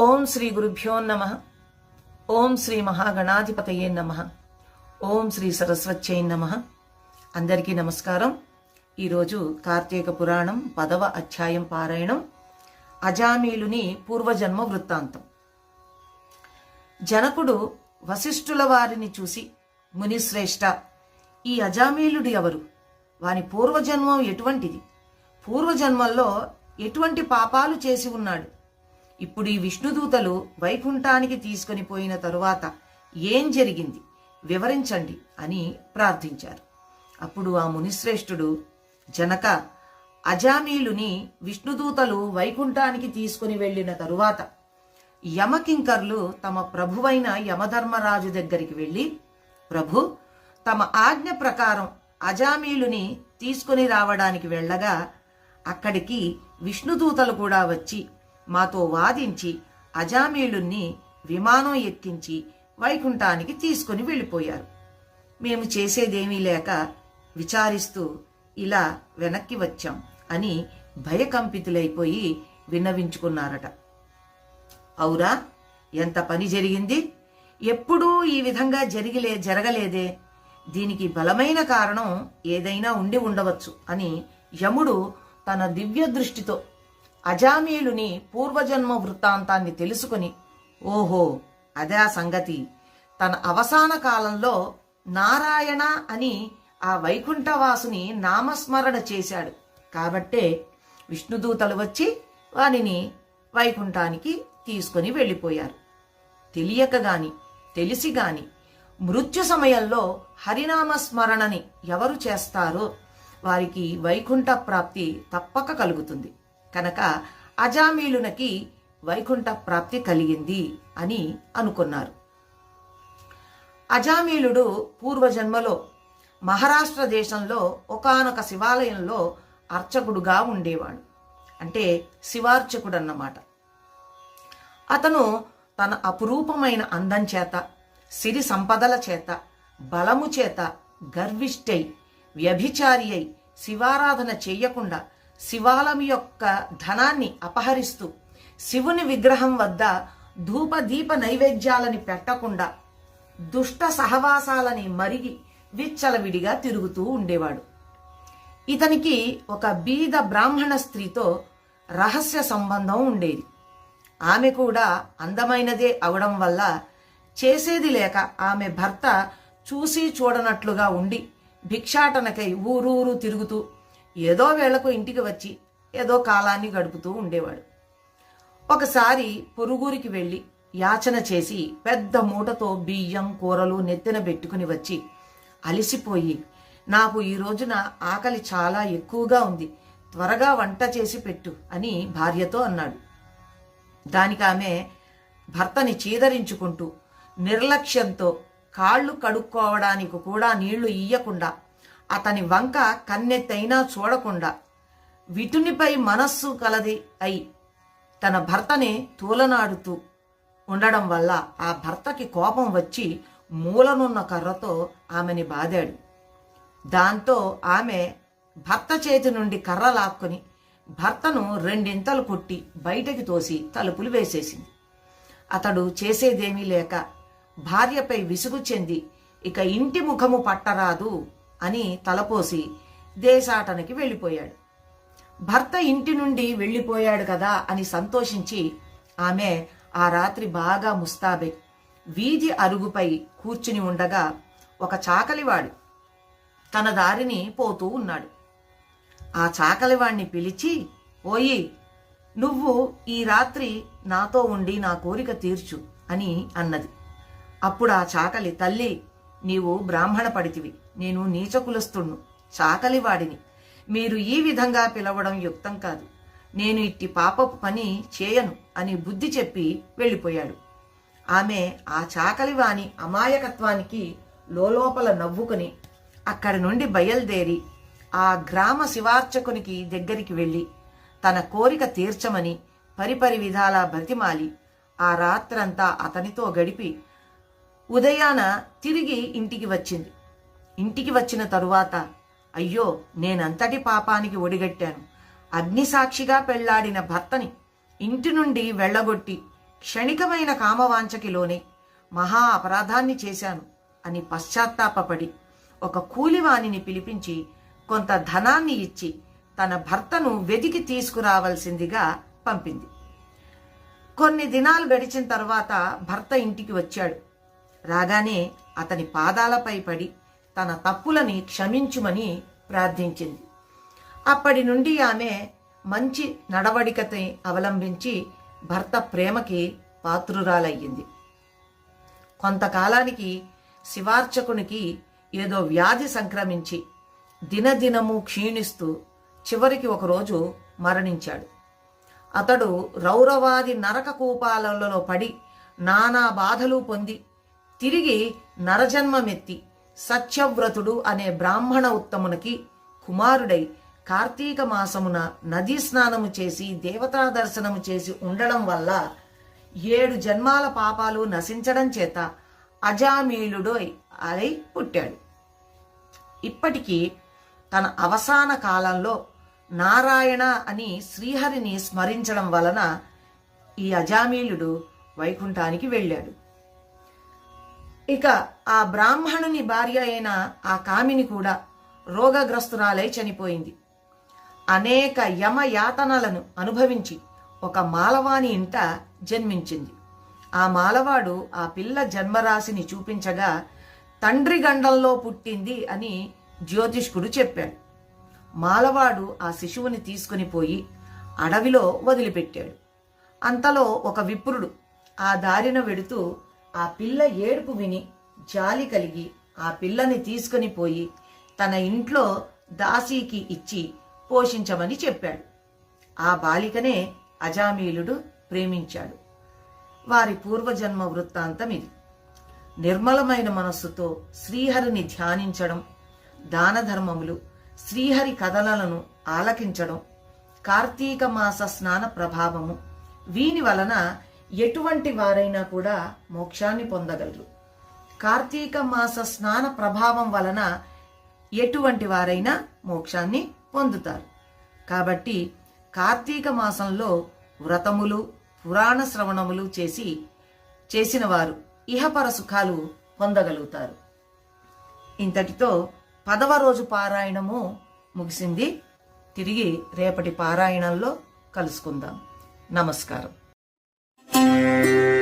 ఓం శ్రీ గురుభ్యో నమ. ఓం శ్రీ మహాగణాధిపతయే నమ. ఓం శ్రీ సరస్వత్యై నమ. అందరికీ నమస్కారం. ఈరోజు కార్తీక పురాణం పదవ అధ్యాయం పారాయణం. అజామీలుని పూర్వజన్మ వృత్తాంతం. జనకుడు వశిష్ఠుల వారిని చూసి మునిశ్రేష్ఠ ఈ అజామీలుడు ఎవరు? వాని పూర్వజన్మం ఎటువంటిది? పూర్వజన్మల్లో ఎటువంటి పాపాలు చేసి ఉన్నాడు? ఇప్పుడు ఈ విష్ణుదూతలు వైకుంఠానికి తీసుకొని పోయిన తరువాత ఏం జరిగింది? వివరించండి అని ప్రార్థించారు. అప్పుడు ఆ మునిశ్రేష్ఠుడు జనక అజామీలుని విష్ణుదూతలు వైకుంఠానికి తీసుకుని వెళ్ళిన తరువాత యమకింకర్లు తమ ప్రభువైన యమధర్మరాజు దగ్గరికి వెళ్ళి ప్రభు తమ ఆజ్ఞ ప్రకారం అజామీలుని తీసుకుని రావడానికి వెళ్ళగా అక్కడికి విష్ణుదూతలు కూడా వచ్చి మాతో వాదించి అజామీలుణ్ణి విమానం ఎక్కించి వైకుంఠానికి తీసుకుని వెళ్ళిపోయారు. మేము చేసేదేమీ లేక విచారిస్తూ ఇలా వెనక్కి వచ్చాం అని భయకంపితులైపోయి విన్నవించుకున్నారట. అవురా ఎంత పని జరిగింది? ఎప్పుడూ ఈ విధంగా జరిగిలే జరగలేదే. దీనికి బలమైన కారణం ఏదైనా ఉండి ఉండవచ్చు అని యముడు తన దివ్య దృష్టితో అజామీలుని పూర్వజన్మ వృత్తాంతాన్ని తెలుసుకుని ఓహో అదే ఆ సంగతి. తన అవసాన కాలంలో నారాయణ అని ఆ వైకుంఠవాసుని నామస్మరణ చేశాడు. కాబట్టే విష్ణుదూతలు వచ్చి వానిని వైకుంఠానికి తీసుకొని వెళ్ళిపోయారు. తెలియక గాని తెలిసి గాని మృత్యు సమయంలో హరినామ స్మరణని ఎవరు చేస్తారో వారికి వైకుంఠ ప్రాప్తి తప్పక కలుగుతుంది. కనుక అజామీలునకి వైకుంఠ ప్రాప్తి కలిగింది అని అనుకున్నారు. అజామీలుడు పూర్వజన్మలో మహారాష్ట్ర దేశంలో ఒకానొక శివాలయంలో అర్చకుడుగా ఉండేవాడు. అంటే శివార్చకుడు అన్నమాట అతను తన అపురూపమైన అందం చేత సిరి సంపదల చేత బలము చేత గర్విష్టై వ్యభిచారి అయి శివారాధన చేయకుండా శివాలయం యొక్క ధనాన్ని అపహరిస్తూ శివుని విగ్రహం వద్ద ధూపదీప నైవేద్యాలని పెట్టకుండా దుష్ట సహవాసాలని మరిగి విచ్చలవిడిగా తిరుగుతూ ఉండేవాడు. ఇతనికి ఒక బీద బ్రాహ్మణ స్త్రీతో రహస్య సంబంధం ఉండేది. ఆమె కూడా అందమైనదే అవడం వల్ల చేసేది లేక ఆమె భర్త చూసి చూడనట్లుగా ఉండి భిక్షాటనకై ఊరూరు తిరుగుతూ ఏదో వేళకు ఇంటికి వచ్చి ఏదో కాలాన్ని గడుపుతూ ఉండేవాడు. ఒకసారి పొరుగురికి వెళ్ళి యాచన చేసి పెద్ద మూటతో బియ్యం కూరలు నెత్తిన పెట్టుకుని వచ్చి అలిసిపోయి నాకు ఈ రోజున ఆకలి చాలా ఎక్కువగా ఉంది త్వరగా వంట చేసి పెట్టు అని భార్యతో అన్నాడు. దానికి ఆమె భర్తని చీదరించుకుంటూ నిర్లక్ష్యంతో కాళ్ళు కడుక్కోవడానికి కూడా నీళ్ళు ఇయ్యకుండా అతని వంక కన్నెత్తైనా చూడకుండా విటునిపై మనస్సు కలది అయి తన భర్తని తూలనాడుతూ ఉండడం వల్ల ఆ భర్తకి కోపం వచ్చి మూలనున్న కర్రతో ఆమెని బాదాడు. దాంతో ఆమె భర్త చేతి నుండి కర్ర లాక్కుని భర్తను రెండింతలు కొట్టి బయటకి తోసి తలుపులు వేసేసింది. అతడు చేసేదేమీ లేక భార్యపై విసుగు చెంది ఇక ఇంటి ముఖము పట్టరాదు అని తలపోసి దేశాటనకి వెళ్ళిపోయాడు. భర్త ఇంటి నుండి వెళ్ళిపోయాడు కదా అని సంతోషించి ఆమె ఆ రాత్రి బాగా ముస్తాబే వీధి అరుగుపై కూర్చుని ఉండగా ఒక చాకలివాడు తన దారిని పోతూ ఉన్నాడు. ఆ చాకలివాణ్ణి పిలిచి ఓయి నువ్వు ఈ రాత్రి నాతో ఉండి నా కోరిక తీర్చు అని అన్నది. అప్పుడు ఆ చాకలి తల్లి నీవు బ్రాహ్మణ పడితివి నేను నీచకులస్తుణ్ణు చాకలివాడిని. మీరు ఈ విధంగా పిలవడం యుక్తం కాదు. నేను ఇట్టి పాపపు పని చేయను అని బుద్ధి చెప్పి వెళ్ళిపోయాడు. ఆమె ఆ చాకలివాని అమాయకత్వానికి లోలోపల నవ్వుకుని అక్కడి నుండి బయలుదేరి ఆ గ్రామ శివార్చకునికి దగ్గరికి వెళ్ళి తన కోరిక తీర్చమని పరిపరి విధాలా బ్రతిమాలి. ఆ రాత్రంతా అతనితో గడిపి ఉదయాన తిరిగి ఇంటికి వచ్చింది. ఇంటికి వచ్చిన తరువాత అయ్యో నేనంతటి పాపానికి ఒడిగట్టాను. అగ్నిసాక్షిగా పెళ్ళాడిన భర్తని ఇంటి నుండి వెళ్ళగొట్టి క్షణికమైన కామవాంఛకిలోనే మహా అపరాధాన్ని చేశాను అని పశ్చాత్తాపపడి ఒక కూలివాణిని పిలిపించి కొంత ధనాన్ని ఇచ్చి తన భర్తను వెతికి తీసుకురావలసిందిగా పంపింది. కొన్ని దినాలు గడిచిన తర్వాత భర్త ఇంటికి వచ్చాడు. రాగానే అతని పాదాలపై పడి తన తప్పులని క్షమించుమని ప్రార్థించింది. అప్పటి నుండి ఆమె మంచి నడవడికని అవలంబించి భర్త ప్రేమకి పాత్రురాలయ్యింది. కొంతకాలానికి శివార్చకునికి ఏదో వ్యాధి సంక్రమించి దినదినము క్షీణిస్తూ చివరికి ఒకరోజు మరణించాడు. అతడు రౌరవాది నరక కూపాలలో పడి నానా బాధలు పొంది తిరిగి నరజన్మమెత్తి సత్యవ్రతుడు అనే బ్రాహ్మణ ఉత్తమునికి కుమారుడై కార్తీక మాసమున నదీ స్నానము చేసి దేవతా దర్శనము చేసి ఉండడం వల్ల ఏడు జన్మాల పాపాలు నశించడం చేత అజామీలుడు అయి పుట్టాడు. ఇప్పటికీ తన అవసాన కాలంలో నారాయణ అని శ్రీహరిని స్మరించడం వలన ఈ అజామీలుడు వైకుంఠానికి వెళ్ళాడు. ఇక ఆ బ్రాహ్మణుని భార్య అయిన ఆ కామిని కూడా రోగగ్రస్తురాలై చనిపోయింది. అనేక యమ యాతనలను అనుభవించి ఒక మాలవాని ఇంట జన్మించింది. ఆ మాలవాడు ఆ పిల్ల జన్మరాశిని చూపించగా తండ్రి గండంలో పుట్టింది అని జ్యోతిష్కుడు చెప్పాడు. మాలవాడు ఆ శిశువుని తీసుకుని పోయి అడవిలో వదిలిపెట్టాడు. అంతలో ఒక విప్రుడు ఆ దారిన వెడుతూ ఆ పిల్ల ఏడుపు విని జాలి కలిగి ఆ పిల్లని తీసుకుని పోయి తన ఇంట్లో దాసీకి ఇచ్చి పోషించమని చెప్పాడు. ఆ బాలికనే అజామీలుడు ప్రేమించాడు. వారి పూర్వజన్మ వృత్తాంతం ఇది. నిర్మలమైన మనస్సుతో శ్రీహరిని ధ్యానించడం దాన ధర్మములు శ్రీహరి కథలను ఆలకించడం కార్తీక మాస స్నాన ప్రభావము వీని వలన ఎటువంటి వారైనా కూడా మోక్షాన్ని పొందగలరు. కార్తీక మాస స్నాన ప్రభావం వలన ఎటువంటి వారైనా మోక్షాన్ని పొందుతారు. కాబట్టి కార్తీక మాసంలో వ్రతములు పురాణ శ్రవణములు చేసి చేసిన వారు ఇహపర సుఖాలు పొందగలుగుతారు. ఇంతటితో పదవ రోజు పారాయణము ముగిసింది. తిరిగి రేపటి పారాయణంలో కలుసుకుందాం. నమస్కారం. Música